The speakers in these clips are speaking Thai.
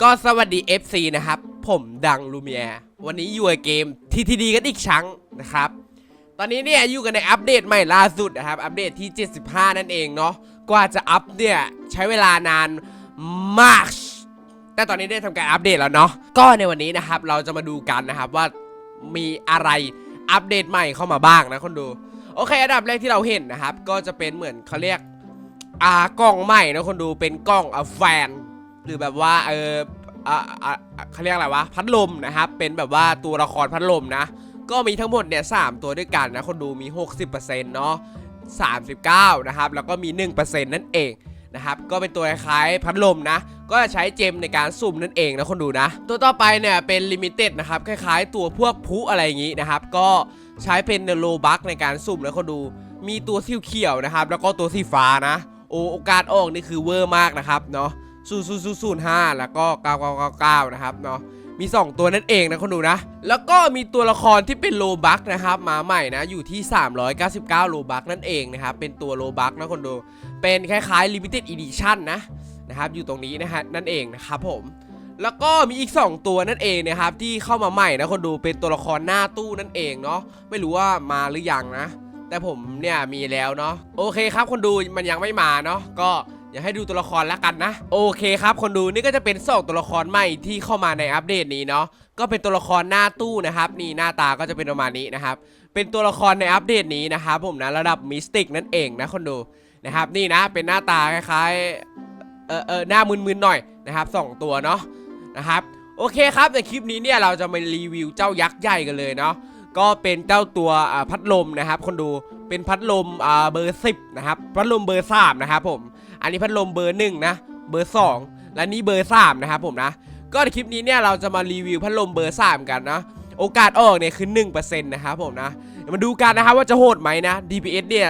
ก็สวัสดี FC นะครับ ผมดังลูเมีย วันนี้อยู่กับเกมทีทีดีกันอีกครั้งนะครับ ตอนนี้เนี่ยอยู่กันในอัปเดตใหม่ล่าสุดนะครับ อัปเดตที่ 75 นั่นเองเนาะ กว่าจะอัปเนี่ย ใช้เวลานานมาก แต่ตอนนี้ได้ทำการอัปเดตแล้วเนาะ ก็ในวันนี้นะครับ เราจะมาดูกันนะครับว่ามีอะไรอัปเดตใหม่เข้ามาบ้างนะคนดู โอเค อันดับแรกที่เราเห็นนะครับ ก็จะเป็นเหมือนเขาเรียกอ่ากล้องใหม่นะคนดูเป็นกล้องอแฟน หรือแบบว่าเอออ่าอ่าเขาเรียกอะไรวะพัดลมนะครับเป็นแบบว่าตัวละครพัดลมนะ ก็มีทั้งหมดเนี่ยสามตัวด้วยกันนะคนดูมี 60%เนาะ39 นะครับ แล้วก็มี 1%นั่นเองนะครับ ก็เป็นตัวคล้ายพัดลมนะ ก็จะใช้เจมในการสุ่มนั่นเองนะคนดูนะ ตัวต่อไปเนี่ยเป็นลิมิเต็ดนะครับ คล้ายๆ ตัวพวกพุอะไรอย่างงี้นะครับ ก็ใช้เป็นโลบักในการสุ่มนะคนดู มีตัวสีเขียวนะครับ แล้วก็ตัวสีฟ้านะ โอโอกาสออกนี่คือเวอร์มากนะครับเนาะ ศูนย์ศูนย์ศูนย์ห้าแล้วก็เก้าเก้าเก้าเก้านะครับเนาะมี 2 ตัวนั่นเองนะคนดูนะ แล้วก็มีตัวละครที่เป็นโลบักนะครับมาใหม่นะอยู่ที่ 399 โลบักนั่นเองนะครับเป็นตัวโลบักนะคนดู เป็นคล้ายๆ Limited Edition นะนะครับอยู่ตรงนี้นะฮะนั่นเองนะครับผมแล้วก็มีอีก 2 ตัวนั่นเองนะครับที่เข้ามาใหม่นะคนดูเป็นตัวละครหน้าตู้นั่นเองเนาะไม่รู้ว่ามาหรือยังนะ แต่ผมเนี่ยมีแล้วเนาะโอเคครับคนดูมันยังไม่มาเนาะก็ อยากให้ดูตัวละครแล้วกันนะ โอเคครับคนดูนี่ก็จะเป็นสองตัวละครใหม่ที่เข้ามาในอัปเดตนี้เนาะก็เป็นตัวละครหน้าตู้นะครับ นี่หน้าตาก็จะเป็นประมาณนี้นะครับ เป็นตัวละครในอัปเดตนี้นะครับผมนะระดับมิสติกนั่นเองนะคนดูนะครับ นี่นะเป็นหน้าตาคล้ายๆเออเออหน้ามึนๆหน่อยนะครับสองตัวเนาะนะครับโอเคครับในคลิปนี้เนี่ยเราจะมารีวิวเจ้ายักษ์ใหญ่กันเลยเนาะ ก็เป็นเจ้าตัวพัดลมนะครับ คนดูเป็นพัดลมเบอร์สิบนะครับพัดลมเบอร์สามนะครับผมอันนี้พัดลมเบอร์หนึ่งนะเบอร์สองและนี่เบอร์สามนะครับผมนะก็ในคลิปนี้เนี่ยเราจะมารีวิวพัดลมเบอร์สามกันนะโอกาสออกเนี่ยคือ1%นะครับผมนะเดี๋ยวมาดูกันนะครับว่าจะโหดไหมนะ DPS เนี่ย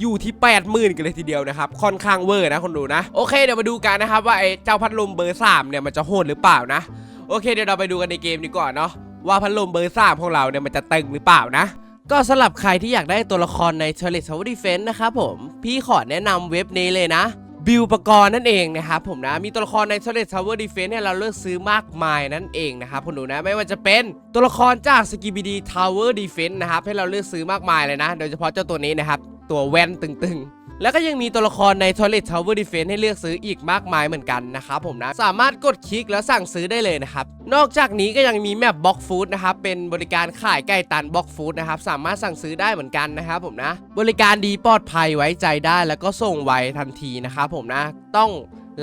อยู่ที่ 80,000 กันเลยทีเดียวนะครับ ค่อนข้างเวอร์นะคนดูนะ โอเคเดี๋ยวมาดูกันนะครับว่าไอ้เจ้าพัดลมเบอร์สามเนี่ยมันจะโหดหรือเปล่านะ โอเคเดี๋ยวเราไปดูกันในเกมดีกว่าเนาะ ว่าพัดลมเบอร์สามของเราเนี่ยมันจะตึงหรือเปล่านะก็สำหรับใครที่อยากได้ตัวละครใน t o i l e t Tower Defense นะครับผม พี่ขอแนะนำเว็บนี้เลยนะ บิวปกรณ์นั่นเองนะครับผมนะ มีตัวละครใน t o i l e t Tower Defense เนี่ยเราเลือกซื้อมากมายนั่นเองนะครับคุณดูนะ ไม่ว่าจะเป็นตัวละครจาก s k i b i d Tower Defense นะครับ ให้เราเลือกซื้อมากมายเลยนะ โดยเฉพาะเจ้าตัวนี้นะครับ ตัวแว่นตึงๆ แล้วก็ยังมีตัวละครใน Toilet Tower Defense ให้เลือกซื้ออีกมากมายเหมือนกันนะครับผมนะ สามารถกดคลิกแล้วสั่งซื้อได้เลยนะครับ นอกจากนี้ก็ยังมีแมปบ็อกฟู้ดนะครับ เป็นบริการขายไก่ตันบ็อกฟู้ดนะครับ สามารถสั่งซื้อได้เหมือนกันนะครับผมนะ บริการดีปลอดภัยไว้ใจได้แล้วก็ส่งไวทันทีนะครับผมนะ ต้อง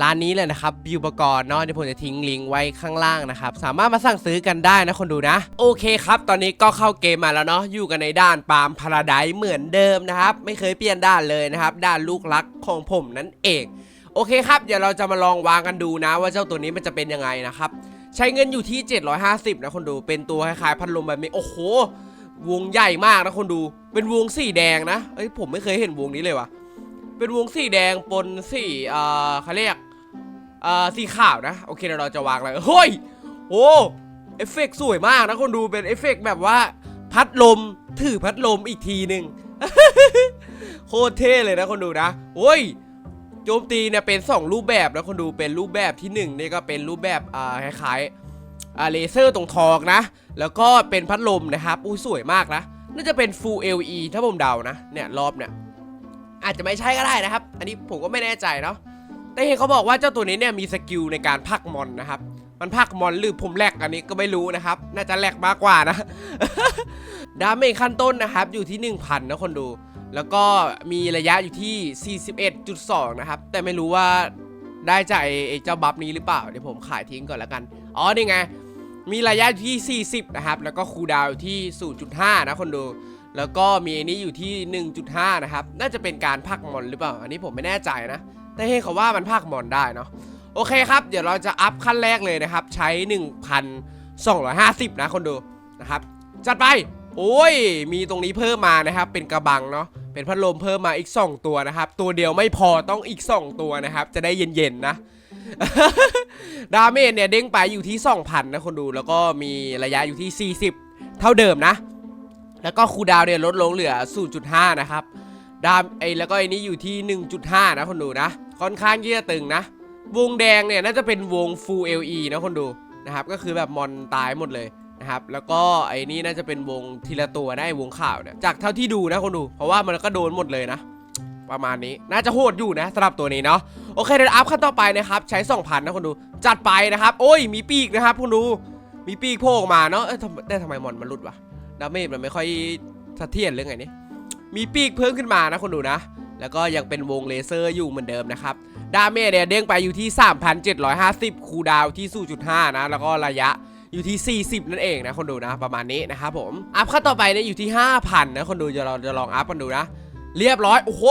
ร้านนี้เลยนะครับบิวปกรณ์เนาะเดี๋ยวผมจะทิ้งลิงก์ไว้ข้างล่างนะครับ สามารถมาสั่งซื้อกันได้นะคนดูนะ โอเคครับ ตอนนี้ก็เข้าเกมมาแล้วเนาะอยู่กันในด้านปาล์มพาราไดเหมือนเดิมนะครับ ไม่เคยเปลี่ยนด้านเลยนะครับ ด้านลูกรักของผมนั่นเอง โอเคครับเดี๋ยวเราจะมาลองวางกันดูนะ ว่าเจ้าตัวนี้มันจะเป็นยังไงนะครับ ใช้เงินอยู่ที่ 750 นะคนดูเป็นตัวคล้ายๆพัดลมแบบนี้โอ้โห วงใหญ่มากนะคนดู เป็นวงสีแดงนะเอ้ยผมไม่เคยเห็นวงนี้เลยว่ะ เป็นวงสีแดงปนสีอ่อเขาเรียกอ่อสีขาวนะ โอเคเดี๋ยวเราจะวางเลยเฮ้ยโอ้เอฟเฟกต์สวยมากนะคนดูเป็นเอฟเฟกต์แบบว่า พัดลมถือพัดลมอีกทีหนึ่งโคตรเท่เลยนะคนดูนะโอ้ยโจมตีเนี่ยเป็น 2 รูปแบบนะคนดูเป็นรูปแบบที่1นี่ก็เป็นรูปแบบอ่าคล้ายๆอ่าเลเซอร์ตรงทองนะ แล้วก็เป็นพัดลมนะครับอุ้ยสวยมากนะน่าจะเป็น Full LE ถ้าผมเดานะเนี่ยรอบเนี่ย อาจจะไม่ใช่ก็ได้นะครับ อันนี้ผมก็ไม่แน่ใจเนาะแต่เห็นเขาบอกว่าเจ้าตัวนี้เนี่ยมีสกิลในการพักมอนนะครับ มันพักมอนหรือผมแลกอันนี้ก็ไม่รู้นะครับ น่าจะแลกมากกว่านะ ดาเมจขั้นต้นนะครับ อยู่ที่ 1,000 นะคนดู แล้วก็มีระยะอยู่ที่ 41.2 นะครับ แต่ไม่รู้ว่าได้จากไอ้เจ้าบัฟนี้หรือเปล่า เดี๋ยวผมขายทิ้งก่อนแล้วกัน อ๋อ นี่ไง มีระยะอยู่ที่ 40 นะครับ แล้วก็คูดาวอยู่ที่ 0.5 นะคนดู แล้วก็มีอันนี้อยู่ที่ 1.5 นะครับ น่าจะเป็นการพักมอนหรือเปล่า อันนี้ผมไม่แน่ใจนะ แต่เห็นเขาว่ามันพักมอนได้เนาะ โอเคครับ เดี๋ยวเราจะอัพขั้นแรกเลยนะครับ ใช้ 1,250 นะคนดูนะครับ จัดไป โอ้ย มีตรงนี้เพิ่มมานะครับ เป็นกระบังเนาะ เป็นพัดลมเพิ่มมาอีก 2 ตัวนะครับ ตัวเดียวไม่พอต้องอีก 2 ตัวนะครับ จะได้เย็นๆนะ ดาเมจเนี่ยเด้งไปอยู่ที่ 2,000 นะคนดู แล้วก็มีระยะอยู่ที่ 40 เท่าเดิมนะ แล้วก็คูดาวเนี่ยลดลงเหลือ 0.5 นะครับ ดามไอ้แล้วก็ไอ้นี้อยู่ที่ 1.5 นะคนดูนะ ค่อนข้างที่จะตึงนะ วงแดงเนี่ยน่าจะเป็นวง full LE นะคนดูนะครับ ก็คือแบบมอนตายหมดเลยนะครับ แล้วก็ไอ้นี่น่าจะเป็นวงทีละตัวนะไอ้วงข่าวเนี่ย จากเท่าที่ดูนะคนดู เพราะว่ามันก็โดนหมดเลยนะ ประมาณนี้ น่าจะโหดอยู่นะสำหรับตัวนี้เนาะ โอเคเดี๋ยวอัพขั้นต่อไปนะครับ ใช้ 2,000 นะคนดู จัดไปนะครับ โอ้ย มีปีกนะครับคนดู มีปีกโผล่มาเนาะเอ้ยทำแต่ทำไมมอนมันหลุดวะ ดาเมจมันไม่ค่อยสะเสถียรเรื่องไงนี่มีปีกเพิ่มขึ้นมานะคนดูนะ แล้วก็ยังเป็นวงเลเซอร์อยู่เหมือนเดิมนะครับ ดาเมจเนี่ยเด้งไปอยู่ที่ 3,750 คูดาวที่ 0.5 นะ แล้วก็ระยะอยู่ที่ 40 นั่นเองนะคนดูนะประมาณนี้นะครับผม อัพขั้นต่อไปเนี่ยอยู่ที่ 5,000 นะคนดูจะเราจะลองอัพกันดูนะ เรียบร้อย โอ้โห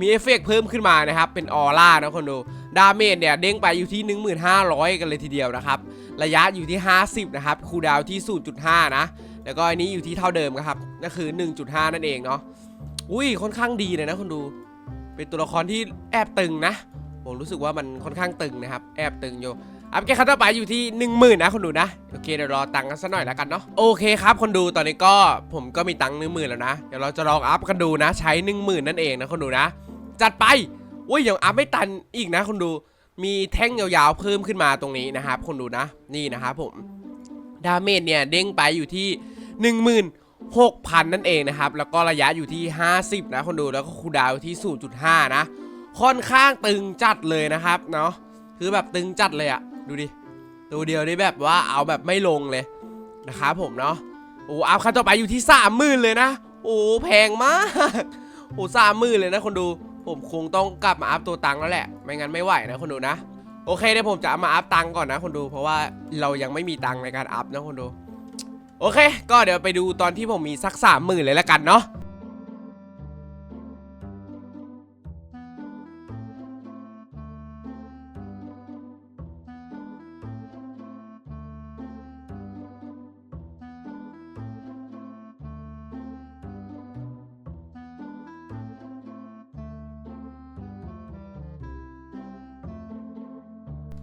มีเอฟเฟกต์เพิ่มขึ้นมานะครับ เป็นออร่านะคนดู ดาเมจเนี่ยเด้งไปอยู่ที่ 1,500 กันเลยทีเดียวนะครับ ระยะอยู่ที่ 50 นะครับ คูดาวที่ 0.5 นะ แล้วก็อันนี้อยู่ที่เท่าเดิมครับก็คือ 1.5 นั่นเองเนาะอุ้ยค่อนข้างดีเลยนะคนดู เป็นตัวละครที่แอบตึงนะผมรู้สึกว่ามันค่อนข้างตึงนะครับ แอบตึงอยู่อัพแกคัตต่อไปอยู่ที่ 1 0,000นะคนดูนะ โอเคเดี๋ยวรอตังค์กันสักหน่อยแล้วกันเนาะโอเคครับคนดูตอนนี้ก็ผมก็มีตังค์หนึ่งหมื่นแล้วนะ เดี๋ยวเราจะลองอัพกันดูนะใช้ 1 0,000 นั่นเองนะคนดูนะ จัดไปอุ้ยยังอัพไม่ตันอีกนะคนดูมีแท่งยาวๆเพิ่มขึ้นมาตรงนี้นะครับคนดูนะนี่นะครับผมดาเมจเนี่ยเด้งไปอยู่ที่ 16,000 นั่นเองนะครับ แล้วก็ระยะอยู่ที่ 50 นะคนดูแล้วก็คูดาวอยู่ที่ 0.5 นะ ค่อนข้างตึงจัดเลยนะครับเนาะคือแบบตึงจัดเลยอะดูดิตัวเดียวได้แบบว่าเอาแบบไม่ลงเลยนะครับผมเนาะโอ้อัพขั้นต่อไปอยู่ที่ 30,000 เลยนะ โอ้แพงมากโอ้สามหมื่นเลยนะคนดูผมคงต้องกลับมาอัพตัวตังค์แล้วแหละ ไม่งั้นไม่ไหวนะคนดูนะ โอเคเดี๋ยวผมจะเอามาอัพตังค์ก่อนนะคนดู เพราะว่าเรายังไม่มีตังค์ในการอัพนะคนดู โอเค ก็เดี๋ยวไปดูตอนที่ผมมีสักสามหมื่นเลยละกันเนาะ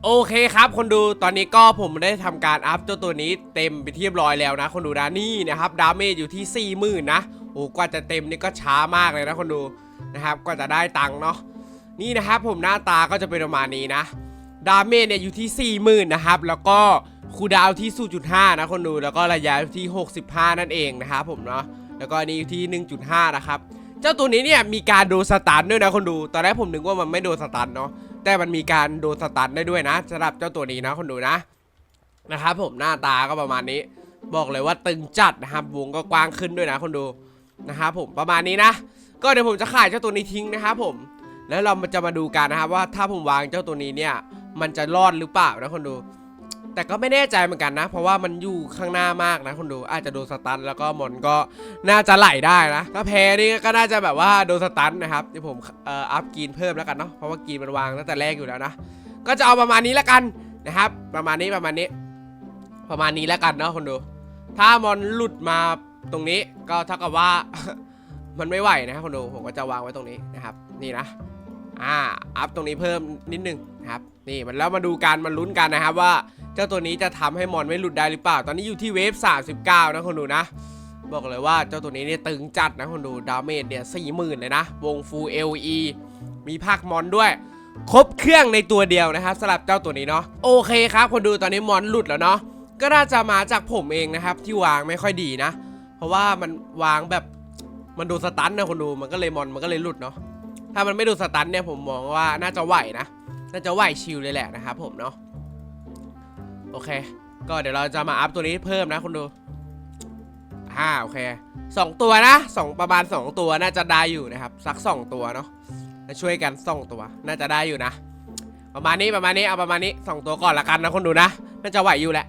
โอเคครับคนดูตอนนี้ก็ผมได้ทำการอัพเจ้าตัวนี้เต็มไปที่เรียบร้อยแล้วนะ คนดูนะนี่นะครับดาเมจอยู่ที่4 0,000นนะโอ้กว่าจะเต็มนี่ก็ช้ามากเลยนะคนดูนะครับกว่าจะได้ตังค์เนาะนี่นะครับผมหน้าตาก็จะเป็นประมาณนี้นะ ดาเมจเนี่ยอยู่ที่40,000นนะครับแล้วก็คูดาวที่ 0.5 นะคนดูแล้วก็ระยะที่ 65 นั่นเองนะครับผมเนาะแล้วก็อันนี้อยู่ที่ 1.5 นะครับเจ้าตัวนี้เนี่ยมีการโดนสตันด้วยนะคนดู ตอนแรกผมนึกว่ามันไม่โดนสตันเนาะ แต่มันมีการโดนสตันได้ด้วยนะสำหรับเจ้าตัวนี้นะคนดูนะนะครับผมหน้าตาก็ประมาณนี้ บอกเลยว่าตึงจัดนะครับวงก็กว้างขึ้นด้วยนะคนดูนะครับผมประมาณนี้นะ ก็เดี๋ยวผมจะขายเจ้าตัวนี้ทิ้งนะครับผมแล้วเราจะมาดูกันนะครับว่าถ้าผมวางเจ้าตัวนี้เนี่ย มันจะรอดหรือเปล่านะคนดู แต่ก็ไม่แน่ใจเหมือนกันนะ เพราะว่ามันอยู่ข้างหน้ามากนะคนดูอาจจะโดนสตันแล้วก็มอนก็น่าจะไหลได้นะ ถ้าแพ้นี่ก็น่าจะแบบว่าโดนสตันนะครับเดี๋ยวผมเอ่ออัพกรีนเพิ่มแล้วกันเนาะเพราะว่ากรีนมันวางตั้งแต่แรกอยู่แล้วนะก็จะเอาประมาณนี้แล้วกันนะครับ ประมาณนี้ประมาณนี้ ประมาณนี้แล้วกันเนาะคนดู ถ้ามอนหลุดมาตรงนี้ก็เท่ากับว่ามันไม่ไหวนะครับคนดูผมก็จะวางไว้ตรงนี้นะครับ นี่นะอ่าอัพตรงนี้เพิ่มนิดนึงนะครับนี่มันแล้วมาดูกันมันลุ้นกันนะครับว่า เจ้าตัวนี้จะทำให้มอนไม่หลุดได้หรือเปล่า ตอนนี้อยู่ที่เวฟ 39 นะคนดูนะ บอกเลยว่าเจ้าตัวนี้เนี่ยตึงจัดนะคนดูดาเมจเนี่ย40,000เลยนะ วงฟูล LE มีภาคมอนด้วย ครบเครื่องในตัวเดียวนะครับสำหรับเจ้าตัวนี้เนาะโอเคครับคนดูตอนนี้มอนหลุดแล้วเนาะก็น่าจะมาจากผมเองนะครับ ที่วางไม่ค่อยดีนะ เพราะว่ามันวางแบบมันดนสตันนะคนดูมันก็เลยมอนมันก็เลยหลุดเนาะถ้ามันไม่ดนสตันเนี่ยผมมองว่าน่าจะไหวนะ น่าจะไหวชิลเลยแหละนะครับผมเนาะ โอเค ก็เดี๋ยวเราจะมาอัพตัวนี้เพิ่มนะคุณดูอ่าโอเคสองตัวนะสองประมาณสองตัวน่าจะได้อยู่นะครับ สักสองตัวเนาะแล้วช่วยกันสองตัว น่าจะได้อยู่นะ ประมาณนี้ประมาณนี้เอาประมาณนี้สองตัวก่อนละกันนะคนดูนะน่าจะไหวอยู่แหละ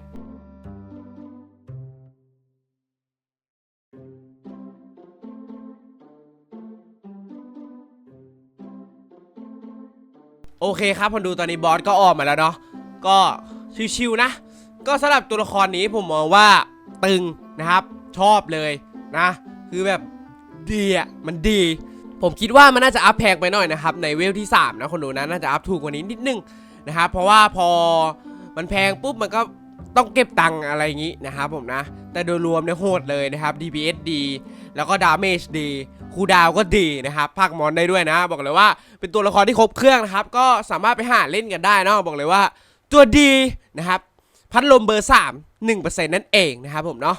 โอเคครับคนดูตอนนี้บอสก็ออกมาแล้วเนาะก็ ชิวๆนะ ก็สำหรับตัวละครนี้ผมมองว่าตึงนะครับ ชอบเลยนะ คือแบบดีอะมันดี ผมคิดว่ามันน่าจะอัพแพงไปหน่อยนะครับ ในเวลที่ 3 นะคนดูนะน่าจะอัพถูกกว่านี้นิดนึงนะครับ เพราะว่าพอมันแพงปุ๊บมันก็ต้องเก็บตังอะไรอย่างนี้นะครับผมนะ แต่โดยรวมเนี่ยโหดเลยนะครับ DPS ดี แล้วก็ดาเมจดี คูดาวก็ดีนะครับภาคมอนได้ด้วยนะ บอกเลยว่าเป็นตัวละครที่ครบเครื่องนะครับ ก็สามารถไปหาเล่นกันได้นะบอกเลยว่า ตัวดีนะครับ พัดลมเบอร์ 3 1%นั่นเองนะครับผมเนาะ